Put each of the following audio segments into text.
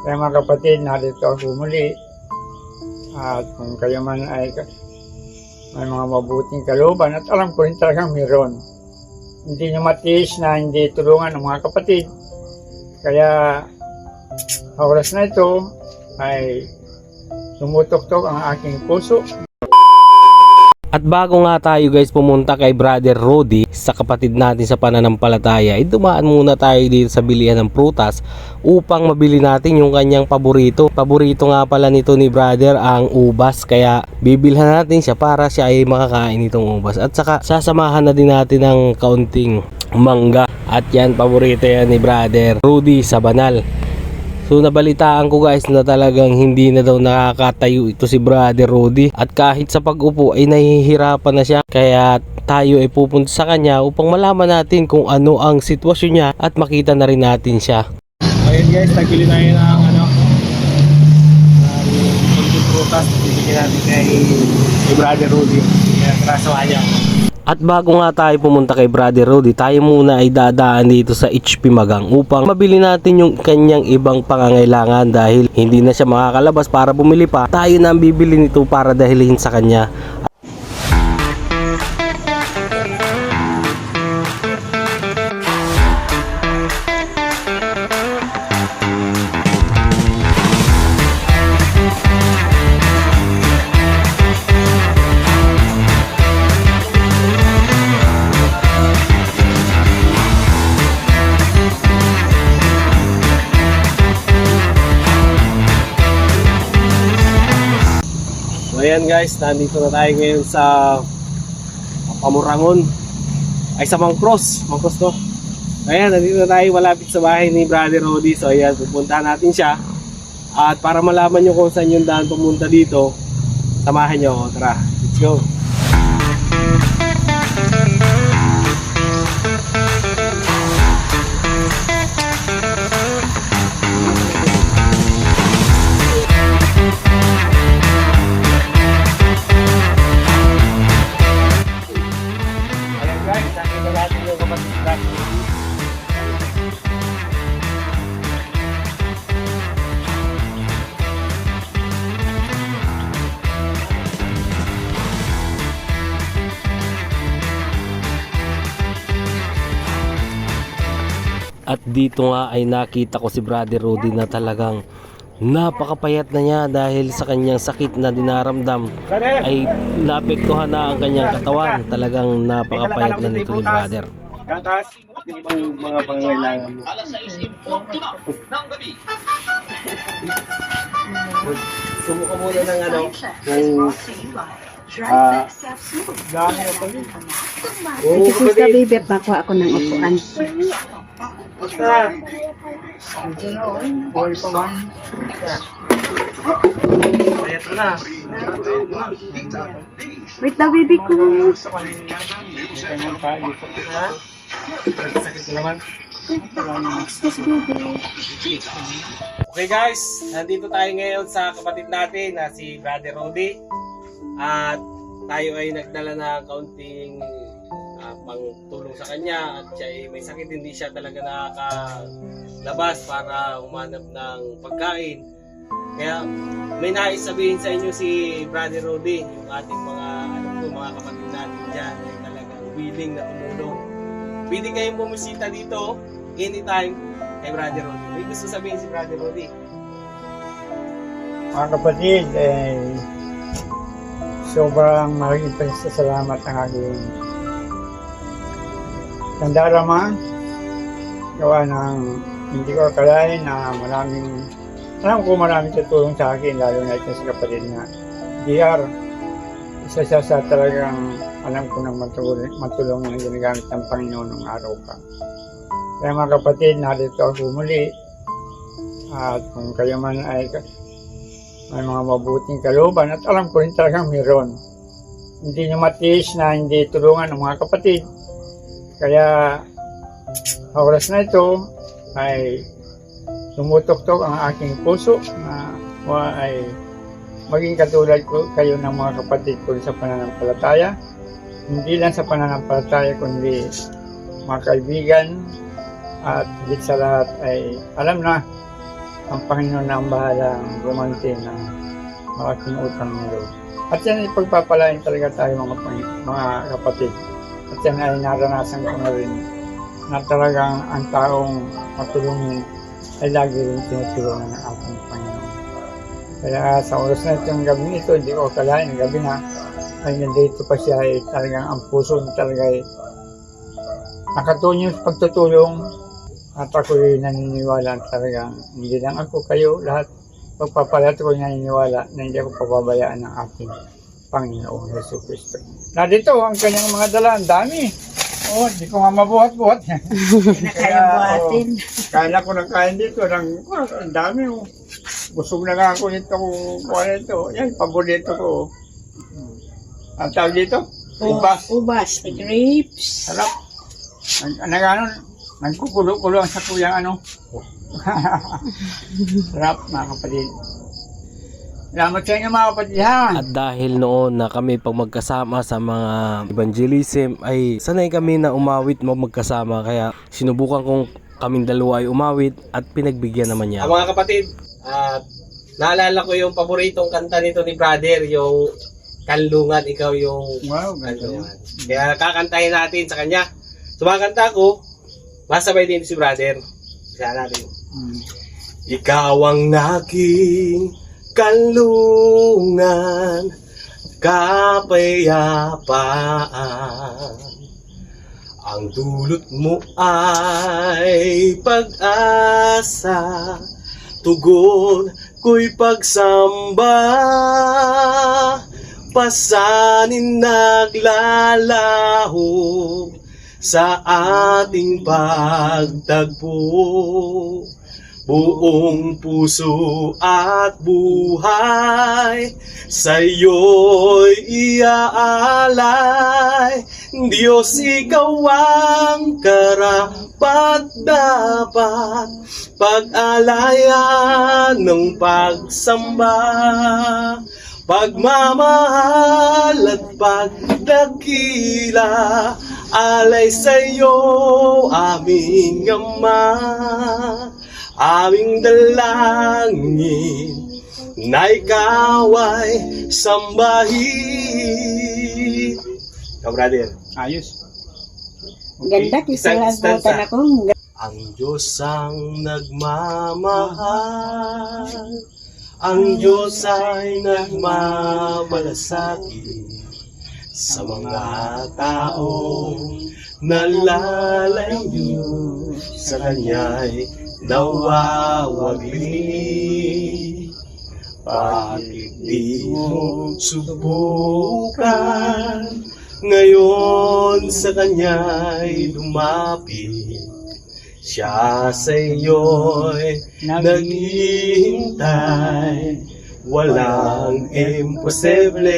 Kaya mga kapatid, narito ako muli. At kung kayo man ay may mga mabuting kalooban at alam ko rin talagang meron. Hindi nyo matiis na hindi tulungan ng mga kapatid. Kaya sa oras na ito ay tumutok-tok ang aking puso At bago nga tayo guys pumunta kay Brother Rody sa kapatid natin sa pananampalataya, ay dumaan muna tayo dito sa bilihan ng prutas upang mabili natin yung kanyang paborito. Paborito nga pala nito ni Brother ang ubas kaya bibilhan natin siya para siya ay makakain itong ubas. At saka sasamahan na din natin ng kaunting mangga. At yan paborito yan ni Brother Rudy sa banal. So nabalitaan ko guys na talagang hindi na daw nakakatayo ito si Brother Rudy at kahit sa pag-upo ay nahihirapan na siya kaya tayo ay pupunta sa kanya upang malaman natin kung ano ang sitwasyon niya at makita na rin natin siya. Ayun guys, nagbili na yun ng ano, ng prutas. Bibigyan natin kay, kay Brother Rudy. Kaya tara sa niya. At bago nga tayo pumunta kay Brother Rudy, tayo muna ay dadaan dito sa HP Magang upang mabili natin yung kanyang ibang pangangailangan dahil hindi na siya makakalabas para bumili pa. Tayo na ang bibili nito para dahilin sa kanya. Ayan guys, nandito na tayo ngayon sa Pamurangon. Ay sa Mangpros. Mangpros to. Ayan, nandito na tayo malapit sa bahay ni Brother Rudy. So ayan, pupuntahan natin siya. At para malaman nyo kung saan yung daan pumunta dito, samahan nyo ako. Tara, let's go. At dito nga ay nakita ko si Brother Rudy na talagang napakapayat na niya dahil sa kanyang sakit na dinaramdam ay naapektuhan na ang kanyang katawan. Talagang napakapayat na nito ni Brother. Gatas, yung mga pangangailangan mo. Sumuka muna ng ano, ng ah, dami na pala. Oo, Ito sa kapatid. baby, pakuha ako ng upuan. Ito na. Wait na, baby ko. Kaya pa, ikot ko na. Sakit ko baby. Okay guys, nandito tayo ngayon sa kapatid natin na si Brother Rudy. At tayo ay nagdala ng kaunting ah, pangtulong sa kanya at siya ay may sakit, hindi siya talaga nakakalabas para umanap ng pagkain. Kaya may nais sabihin sa inyo si Brother Rudy, yung ating mga ano po, mga kapatid natin dyan ay talagang willing na tumulong. Pwede kayong bumisita dito anytime kay Brother Rudy. May gusto sabihin si Brother Rudy. Mga kapatid, eh, sobrang malaking pasasalamat ang aking kandarama. Gawa ng hindi ko akalain na maraming, alam ko maraming tutulong sa akin, lalo na ito sa kapatid na DR. Isa siya sa talagang alam ko na matulong, matulong na ginagamit ng Panginoon ng araw pa. Kaya mga kapatid, narito ako muli. At kung kayo man ay may mga mabuting kalooban at alam ko rin talagang meron. Hindi nyo matiis na hindi tulungan ng mga kapatid. Kaya sa oras na ito ay tumutok-tok ang aking puso na ay maging katulad ko kayo ng mga kapatid ko sa pananampalataya. Hindi lang sa pananampalataya kundi mga kaibigan at higit sa lahat ay alam na ang Panginoon na ang bahalang gumanti ng mga kinutang nilo. At yan ipagpapalain talaga tayo mga, mga kapatid. At yan ay naranasan ko na rin na talagang ang taong matulungin ay lagi rin tinutulungan ng ating Panginoon. Kaya sa oras na itong gabi ito, hindi ko akalain, gabi na, ay nandito pa siya, ay talagang ang puso niya talaga ay nakatunyong sa pagtutulong at ako'y naniniwala talagang hindi lang ako kayo lahat pagpapalat ko naniniwala na hindi ako pababayaan ng aking Panginoong Yesu Cristo. Na dito, ang kanyang mga dala, ang dami. Oh, hindi ko nga mabuhat-buhat. Kaya buhatin. Oh, kaya na ko ng kain dito. Ng, oh, ang dami. Oh. Busog na nga ako nito kuha nito. Yan, paborito ko. Ang tawag dito? Ubas. Ubas. Grapes. Sarap. Nag, nag ano, nagkukulo-kulo ang sa kuyang ano. Sarap mga kapatid. Salamat sa inyo mga kapatid ha. At dahil noon na kami pag magkasama sa mga evangelism ay sanay kami na umawit mo magkasama kaya sinubukan kong kaming dalawa ay umawit at pinagbigyan naman niya. Ang mga kapatid, at naalala ko yung paboritong kanta nito ni brother, yung Kanlungan, ikaw yung Wow, yun. Kanlungan. Kaya kakantahin natin sa kanya. Sumakanta ko, masabay din si brother. Kaya natin. Mm. Ikaw ang naging kanlungan, kapayapaan. Ang dulot mo ay pag-asa, tugon ko'y pagsamba. Pasanin naglalaho sa ating pagtagpo. Buong puso at buhay sa'yo'y iaalay. Diyos, ikaw ang karapat dapat pag-alayan ng pagsamba. Pagmamahal at pagdakila alay sa'yo aming Ama aming dalangin na ikaw ay sambahin. Ikaw, brother. Ayos. Ganda. Isang Kisalagutan ako. Ang Diyos ang nagmamahal. Ang Diyos ay nagmamalasakit sa mga taong nalalayo sa Kanya'y nawawagli. Bakit di mo subukan ngayon sa Kanya'y lumapit? Siya sa iyo'y naghihintay Walang imposible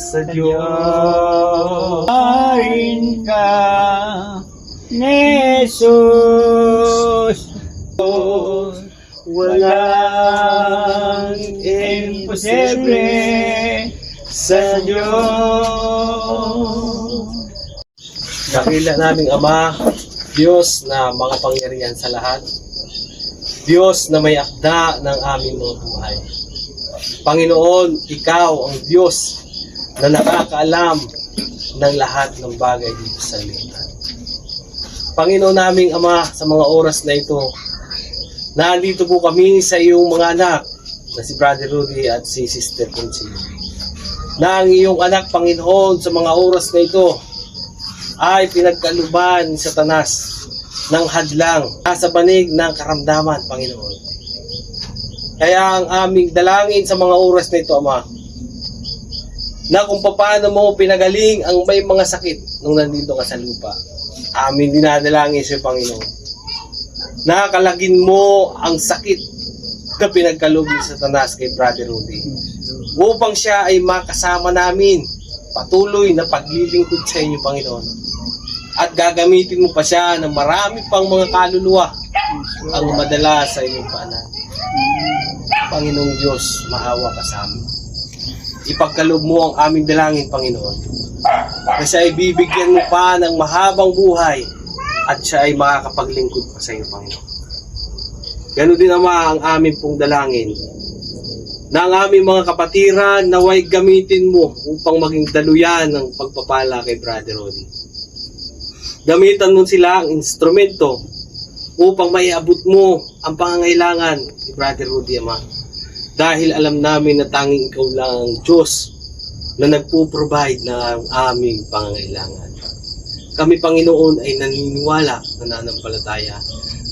sa Diyos Arin ka, Jesus. Walang imposible sa Diyos Dakila naming Ama, Diyos na mga pangyarihan sa lahat, Diyos na may akda ng aming mga buhay. Panginoon, Ikaw ang Diyos na nakakaalam ng lahat ng bagay dito sa lipunan. Panginoon naming Ama, sa mga oras na ito, nandito po kami sa iyong mga anak na si Brother Rudy at si Sister Conchie. Na ang iyong anak, Panginoon, sa mga oras na ito, ay pinagkaluban ni Satanas ng hadlang sa banig ng karamdaman, Panginoon. Kaya ang aming dalangin sa mga oras na ito, Ama, na kung paano mo pinagaling ang may mga sakit nung nandito ka sa lupa. Amin dinadalangin sa Panginoon. Nakakalagin mo ang sakit na pinagkaloob ni Satanas kay Brother Rudy. Upang siya ay makasama namin patuloy na paglilingkod sa inyo, Panginoon. At gagamitin mo pa siya ng marami pang mga kaluluwa ang madala sa inyong paanan. Panginoong Diyos, maawa ka sa amin. Ipagkaloob mo ang aming dalangin, Panginoon. Na siya ay bibigyan mo pa ng mahabang buhay at siya ay makakapaglingkod pa sa iyo, Panginoon. Ganon din Ama ang aming pong dalangin na ang aming mga kapatiran naway gamitin mo upang maging daluyan ng pagpapala kay Brother Roddy. Gamitan mo sila ang instrumento upang maiabot mo ang pangangailangan ni Brother Rudy Ama. Dahil alam namin na tanging ikaw lang ang Diyos na nagpo-provide ng aming pangangailangan. Kami Panginoon ay naniniwala na nanampalataya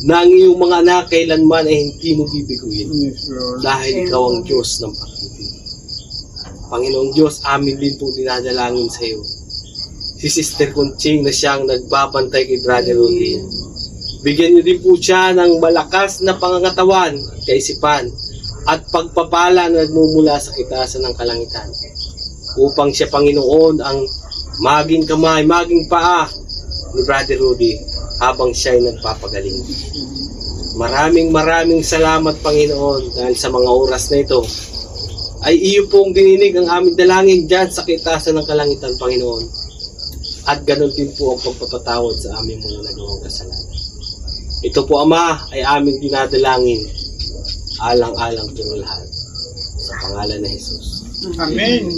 na ang iyong mga anak kailanman ay hindi mo bibiguin Yes, Lord. dahil ikaw ang Diyos ng pag-ibig. Panginoong Diyos, amin din po dinadalangin sa iyo. Si Sister Conching na siyang nagbabantay kay Brother Rudy. Bigyan niyo din po siya ng malakas na pangangatawan at kaisipan at pagpapala na nagmumula sa kitasan ng kalangitan. Upang siya, Panginoon, ang maging kamay, maging paa ni Brother Rudy habang siya ay nagpapagaling. Maraming maraming salamat Panginoon dahil sa mga oras na ito ay iyo pong dininig ang aming dalangin dyan sa kitasan ng kalangitan Panginoon. At ganun din po ang pagpapatawad sa aming mga nagawang kasalanan. Ito po Ama ay aming dinadalangin alang-alang po lahat sa pangalan ni Jesus. Amen.